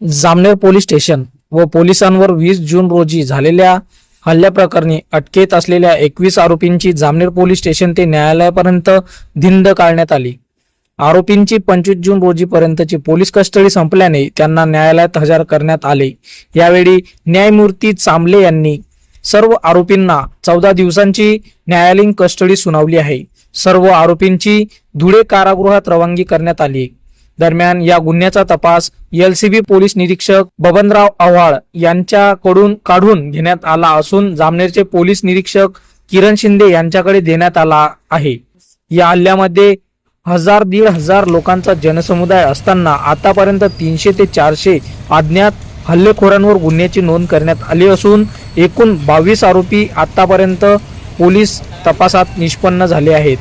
Jamner police station व पोलिसांवर वीस जून रोजी झालेल्या हल्ल्याप्रकरणी अटकेत असलेल्या एकवीस आरोपींची जामनेर पोलीस स्टेशन ते न्यायालयापर्यंत धिंड काढण्यात आली. आरोपींची पंचवीस जून रोजीपर्यंतची पोलीस कस्टडी संपल्याने त्यांना न्यायालयात हजर करण्यात आले. यावेळी न्यायमूर्ती चांबले यांनी सर्व आरोपींना चौदा दिवसांची न्यायालयीन कस्टडी सुनावली आहे. सर्व आरोपींची धुळे कारागृहात रवानगी करण्यात आली. दरम्यान या गुन्ह्याचा तपास एलसीबी पोलीस निरीक्षक बबनराव आव्हाळ यांच्याकडून काढून घेण्यात आला असून जामनेरचे पोलीस निरीक्षक किरण शिंदे यांच्याकडे देण्यात आला आहे. या हल्ल्यामध्ये हजार दीड हजार लोकांचा जनसमुदाय असताना आतापर्यंत तीनशे ते चारशे अज्ञात हल्लेखोरांवर गुन्ह्याची नोंद करण्यात आली असून एकूण बावीस आरोपी आतापर्यंत पोलीस तपासात निष्पन्न झाले आहेत.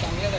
चांगल्या